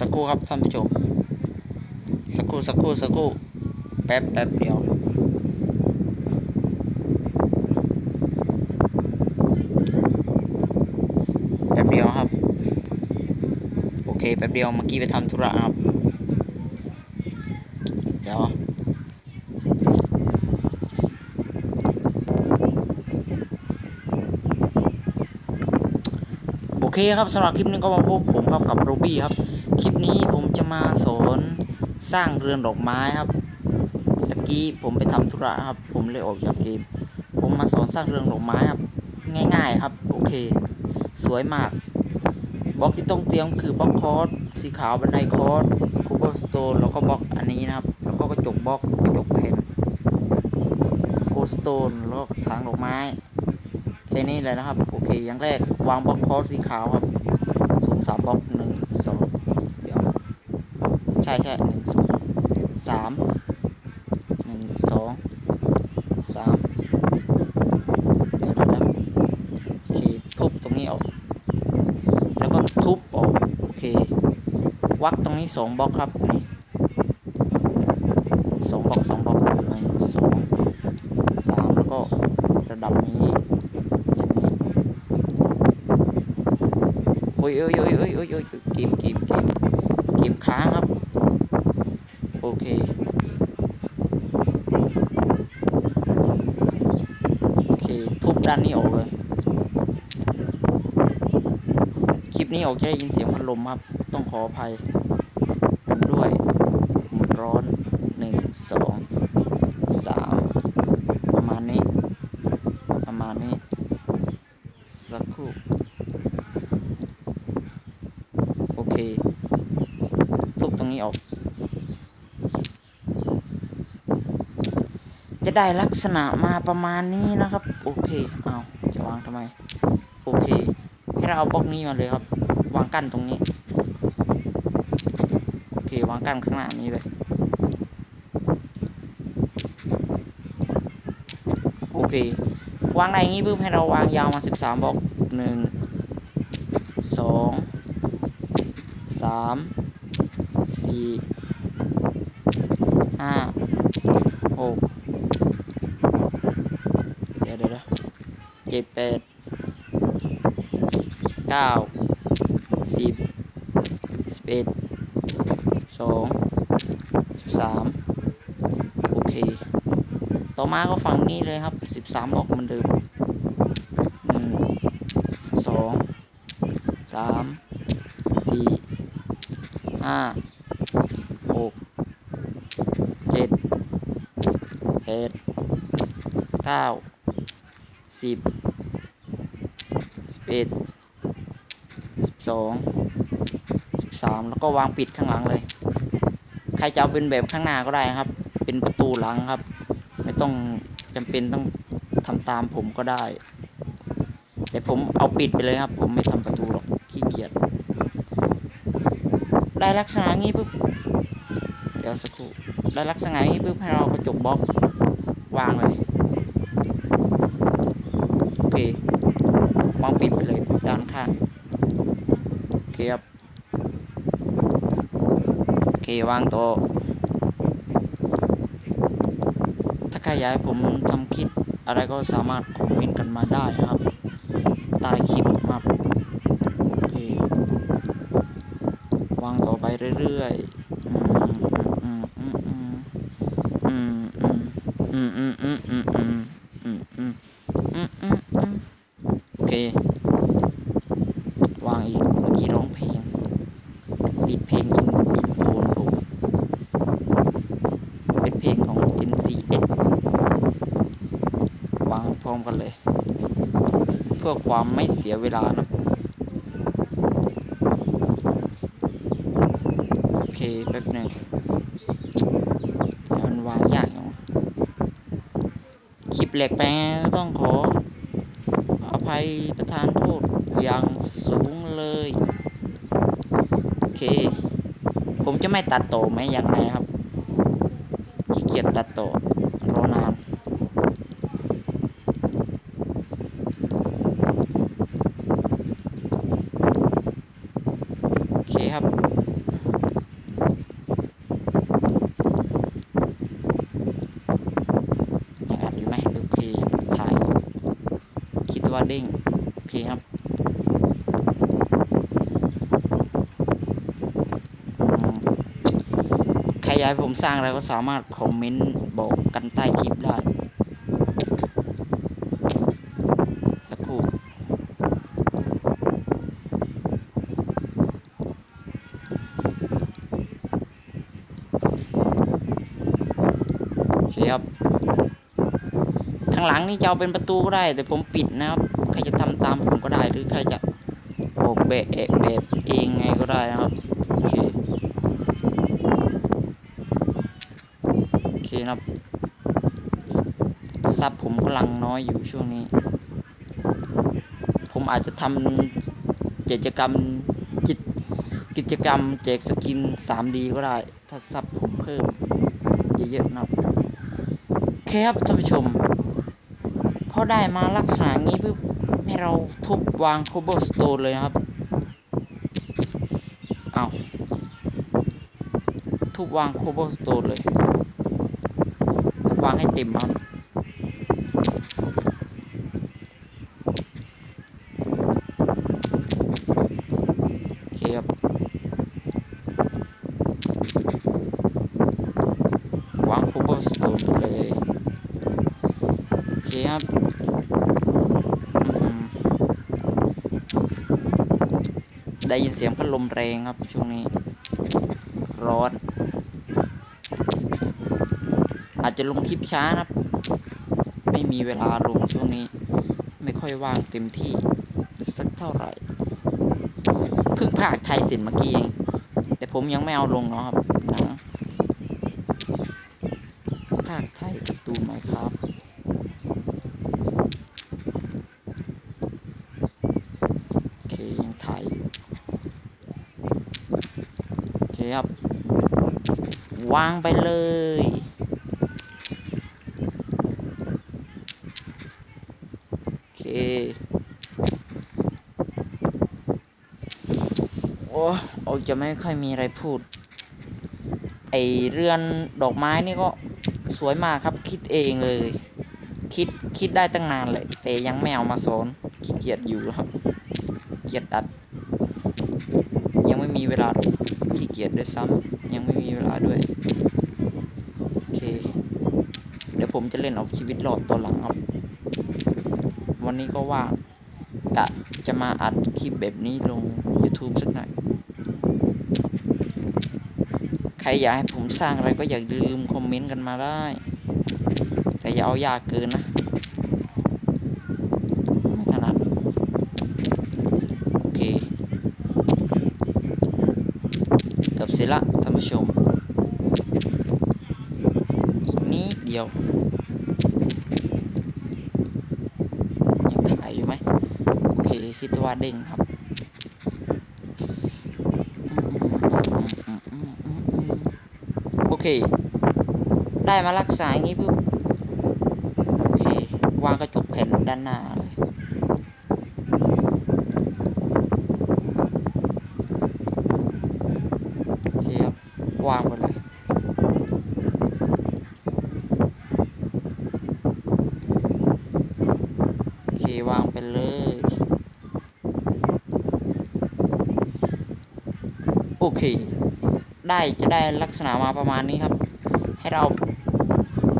สักครู่ครับท่านผู้ชม สักครู่สักครู่สักครู่แป๊บแป๊บเดียว แป๊บเดียวครับ โอเคแป๊บเดียวเมื่อกี้ไปทำธุระครับ เดี๋ยว เคครับสำหรับคลิปนี้ก็มาพบผมครับกับโรบี้ครับ คลิปนี้ผมจะมาสอนสร้างเรือนดอกไม้ครับ ตะกี้ผมไปทำธุระครับ ผมเลยออกจากเกม ผมมาสอนสร้างเรือนดอกไม้ครับ ง่าย ๆครับ โอเค สวยมาก บล็อกที่ต้องเตรียมคือบล็อกคอร์สสีขาวบันไดคอร์สคูเบอร์สโตนแล้วก็บล็อกอันนี้นะครับ แล้วก็กระจกบล็อกกระจกแผ่นโคสโตนแล้วก็ทางดอกไม้ แค่นี้เลยนะครับ โอเคอย่างแรกวางบล็อกคอร์สสีขาวครับ สูงสามบล็อกหนึ่งสองเดี๋ยว ใช่ใช่หนึ่งสองสามหนึ่งสองสามเดี๋ยวเดี๋ยวเดี๋ยวโอเคทุบตรงนี้ออก แล้วก็ทุบออก โอเค วักตรงนี้สองบล็อกครับนี่สองบล็อกสองบล็อกหนึ่งสองสามแล้วก็ระดับนี้ อย่างนี้ โอ้ ยโอ้ยโอ้ยโอ้ยโอ้ยโอ้ยเกมเกมเกมเกมค้างครับ โอเคโอเคทุบด้านนี้ออกเลยคลิปนี้ออกจะได้ยินเสียงพัดลมครับ ต้องขออภัยกันด้วยหมร้อนหนึ่งสองสามประมาณนี้ ประมาณนี้ สักครู่ โอเค ทุบตรงนี้ออก จะ ได้ลักษณะมาประมาณนี้นะครับ โอเคเอาจะวางทำไม โอเค ให้เราเอาบล็อกนี้มาเลยครับ วางกั้นตรงนี้ โอเค วางกั้นข้างหน้านี้เลยโอเควางในงนี้ปุ๊บให้เราวางยาวมาสิบสามบล็อกหนึ่งสองสามสี่ห้าหกเดี๋ยวเดี๋ยวเดี๋ยว เจ็ดแปดเก้าสิบสิบเอ็ดสองสิบสามโอเค ต่อมาก็ฝั่งนี้เลยครับสิบสามบล็อกเหมือนเดิมหนึ่งสองสามสี่ห้าหกเจ็ดแปดเก้าสิบสิบ เอ็ดสิบสองสิบสามแล้วก็วางปิดข้างหลังเลย ใครจะเอาเป็นแบบข้างหน้าก็ได้ครับ เป็นประตูหลังครับ ไม่ต้องจำเป็นต้องทำตามผมก็ได้ แต่ผมเอาปิดไปเลยครับ ผมไม่ทำประตูหรอกขี้เกียจได้ลักษณะงี้ปุ๊บเดี๋ยวสักครู่ได้ลักษณะงี้ปุ๊บให้เรากระจกบล็อกวางเลยโอเควางปิดไปเลยด้านข้างโอเคครับโอเควางต่อถ้าใครอยากให้ผมทำคลิปอะไรก็สามารถคอมเมนต์กันมาได้นะครับใต้คลิปครับวางต่อไปเรื่อยๆ เค วางอีก เมื่อกี้ร้องเพลง ติดเพลงอินอินโฟนผม เป็นเพลงของ NCS วางพร้อมกันเลย เพื่อความไม่เสียเวลานะโอเค แป๊บหนึ่งมันวางยากอย่าะคลิปเหล็กไปต้องขอ ภัยประธานโทษอย่างสูงเลย โอเค ผมจะไม่ตัดต่อไหมอย่างไรครับขี้เกียจตัดต่อรอนาน โอเค ครับ ยังอัดอยู่ไหมโอเคยังถ่ายอยู่คิดว่า เด้งโอเคครับใครอยากให้ผมสร้างอะไรก็สามารถคอมเมนต์บอกกันใต้คลิปได้ สักครู่โอเคครับ ข้างหลังนี่จะเอาเป็นประตูก็ได้ แต่ผมปิดนะครับ ใครจะทำตามผมก็ได้หรือใครจะออกแบบแบบเองไงก็ได้นะครับโอเคโอเคนะครับซับผมกำลังน้อยอยู่ช่วงนี้ ผมอาจจะทำกิจกรรมกิจกิจกรรมแจกสกิน 3D ก็ได้ ถ้าซับผมเพิ่มเยอะๆนะครับโอเคครับท่านผู้ชมพอได้มาลักษณะงี้ปุ๊บ ให้เราทุบวาง cobblestone เลยนะครับ เอาทุบวาง cobblestone เลย วางให้เต็มครับ โอเคครับ วาง cobblestone เลย โอเคครับอื้อหือ ได้ยินเสียงพัดลมแรงครับช่วงนี้ ร้อน อาจจะลงคลิปช้านะครับ ไม่มีเวลาลงช่วงนี้ ไม่ค่อยว่างเต็มที่สักเท่าไหร่เพิ่งภาคไทยเสร็จเมื่อกี้เองแต่ผมยังไม่เอาลงเนาะครับนะภาคไทยการ์ตูนไหมครับ โอเค ยังถ่ายอยู่โอเคครับ วางไปเลย โอเค โอ้โอจะไม่ค่อยมีอะไรพูด ไอเรือนดอกไม้นี่ก็สวยมากครับคิดเองเลย คิดคิดได้ตั้งนานเลย แต่ยังไม่เอามาสอนขี้เกียจอยู่ครับเกียจอัด ยังไม่มีเวลาขี้เกียจด้วยซ้ำ มีเวลาด้วย โอเค เดี๋ยวผมจะเล่นเอาชีวิตรอดตอนหลังครับ วันนี้ก็ว่างกะจะมาอัดคลิปแบบนี้ลง YouTube สักหน่อย ใครอยากให้ผมสร้างอะไรก็อย่าลืมคอมเมนต์กันมาได้ แต่อย่าเอายากเกินนะ ไม่ถนัด โอเค เกือบเส ร็จละท่านผู้ชมอีกนิดเดียวยังถ่ายอยู่ไหมโอเคคิดว่าเด้งครับโอเค ได้มารักษาอย่างนี้ปุ๊บโอเควางกระจกแผ่นด้านหน้าเลย โอเคครับ วางไปเลย โอเควางไปเลย โอเค ได้จะได้ลักษณะมาประมาณนี้ครับ ให้เรา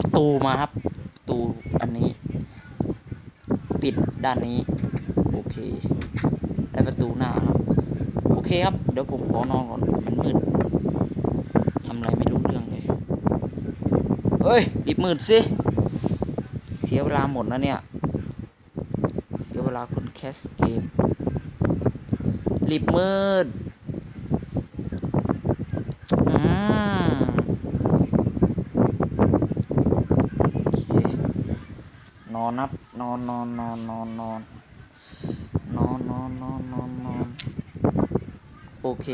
ประตูมาครับประตูอันนี้ ปิดด้านนี้ โอเค ได้ประตูหน้าครับ โอเคครับ เดี๋ยวผมขอนอนก่อนมันมืดำอะไรไม่รู้เรื่องเลยเฮ้ยรีบมืดสิ เสียเวลาหมดนะเนี่ย เสียเวลาคนแคสเกมรีบมืดอืมนอนนับนอนนอนนอนนอนนอนนอนนอนนอนนอนโอเค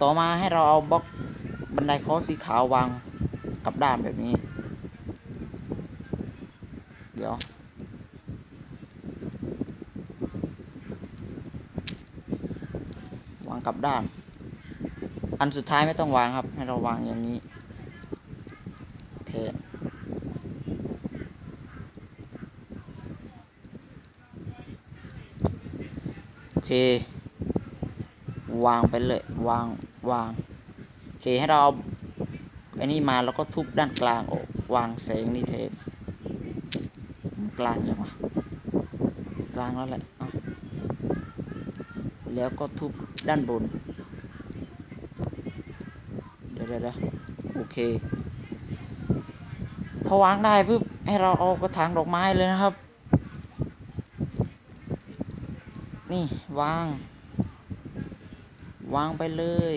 ต่อมาให้เราเอาบล็อกบันไดคอสีขาววางกับด้านแบบนี้ เดี๋ยวโางกับด้าน อันสุดท้ายไม่ต้องวางครับ ให้เราวางอย่างนี้แทนโอเค วางไปเลยวางวางโอเคให้เราเอาไอ้นี่มาแล้วก็ทุบด้านกลางออกวางแสงนี่แทนกลางยังวะกลางแล้วแหละแล้วก็ทุบด้านบนเดี๋ยวเดี๋ยวเดี๋ยวโอเคพอวางได้ปุ๊บให้เราเอากระถางดอกไม้เลยนะครับ นี่วาง วางไปเลย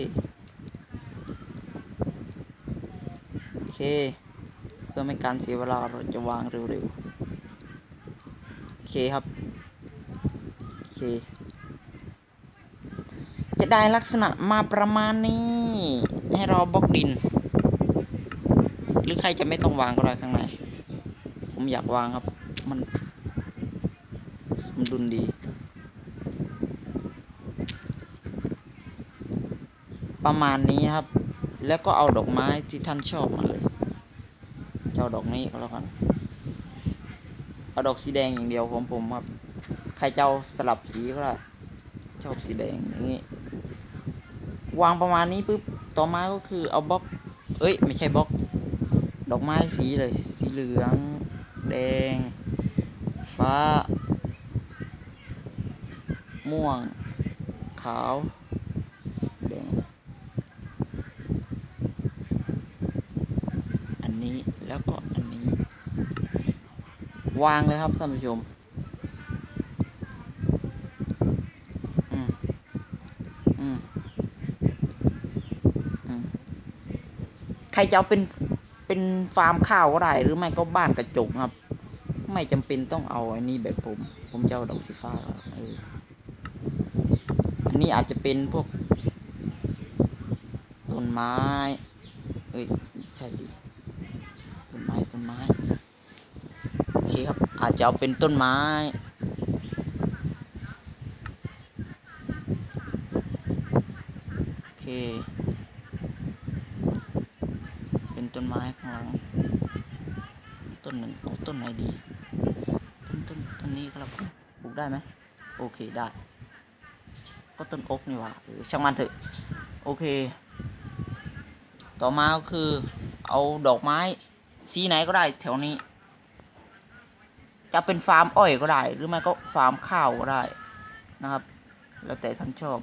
โอเค เพื่อไม่การเสียเวลาเราจะวางเร็วๆ โอเคครับ โอเค จะได้ลักษณะมาประมาณนี้ ให้เราบล็อกดิน หรือใครจะไม่ต้องวางก็ได้ข้างใน ผมอยากวางครับ มันสมดุลดี ประมาณนี้ครับ แล้วก็เอาดอกไม้ที่ท่านชอบมาเลยจะเอาดอกนี้ก็แล้วกันเอาดอกสีแดงอย่างเดียวของผมครับ ใครเจะเอาสลับสีก็ได้ชอบสีแดงอย่างนี้วางประมาณนี้ปุ๊บต่อมาก็คือเอาบล็อก เอ้ย ไม่ใช่บล็อก ดอกไม้สีเลย สีเหลือง แดง ฟ้า ม่วง ขาว แดง อันนี้แล้วก็อันนี้ วางเลยครับท่านผู้ชมอืมอืมอืมใครจะเอาเป็นเป็นฟาร์มข้าวก็ได้ หรือไม่ก็บ้านกระจกครับ ไม่จำเป็นต้องเอาอันนี้แบบผม ผมจะเอาดอกสีฟ้าครับเอออันนี้อาจจะเป็นพวกต้นไม้ เอ้ย ใช่ดิ ต้นไม้ ต้นไม้ โอเครับ อาจจะเอาเป็นต้นไม้ โอเค เป็นต้นไม้ข้างหลังต้นหนึ่งเอาต้นไหนดี ต้นต้นต้นนี้ครับปลูกได้ไหมโอเคได้ ก็ต้นอกนี่หว่าเออช่างมันเถอะ โอเค ต่อมาก็คือเอาดอกไม้สีไหนก็ได้แถวนี้ จะเป็นฟาร์มอ้อยก็ได้ หรือไม่ก็ฟาร์มข้าวก็ได้นะครับ แล้วแต่ท่านชอบ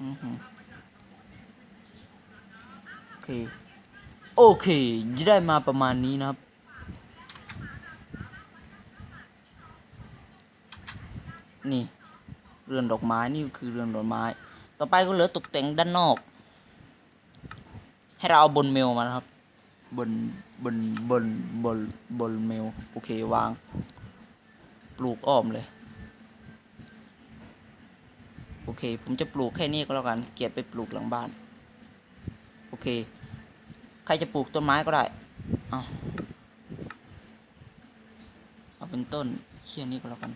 อือหือโอเคโอเคจะได้มาประมาณนี้นะครับ นี่ เรือนดอกไม้นี่คือเรือนดอกไม้ ต่อไปก็เหลือตกแต่งด้านนอก ให้เราเอาบนเมลมานะครับ บนบนบนบนบนเมลโอเควาง ปลูกอ้อมเลย โอเค ผมจะปลูกแค่นี้ก็แล้วกัน เกียรไปปลูกหลังบ้าน โอเค ใครจะปลูกต้นไม้ก็ได้ เอาเอาเป็นต้นเคียนี้ก็แล้วกัน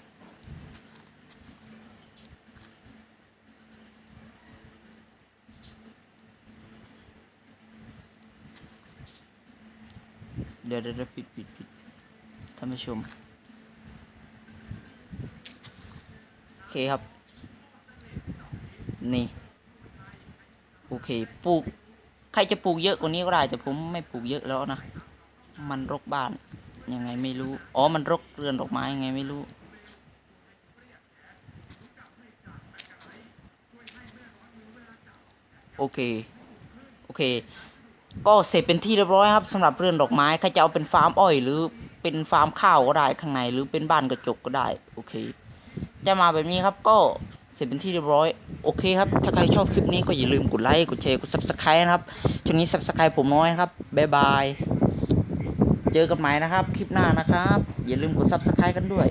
เดี๋ยวเดี๋ยวเดี๋ยวปิดปิดปิดท่านผู้ชม โอเคครับ นี่ โอเคปลูก ใครจะปลูกเยอะกว่านี้ก็ได้ แต่ผมไม่ปลูกเยอะแล้วนะ มันรกบ้าน ยังไงไม่รู้ อ๋อ มันรกเรือนดอกไม้ยังไงไม่รู้โอเค โอเค ก็เสร็จเป็นที่เรียบร้อยครับสำหรับเรือนดอกไม้ใครจะเอาเป็นฟาร์มอ้อย หรือเป็นฟาร์มข้าวก็ได้ข้างในหรือเป็นบ้านกระจกก็ได้โอเค จะมาแบบนี้ครับก็เสร็จเป็นที่เรียบร้อยโอเคครับถ้าใครชอบคลิปนี้ก็อย่าลืมกดไลค์กดแชร์กด subscribe นะครับช่วงนี้ subscribe ผมน้อยครับบ๊ายบายเจอกันใหม่นะครับ คลิปหน้านะครับ อย่าลืมกด subscribe กันด้วย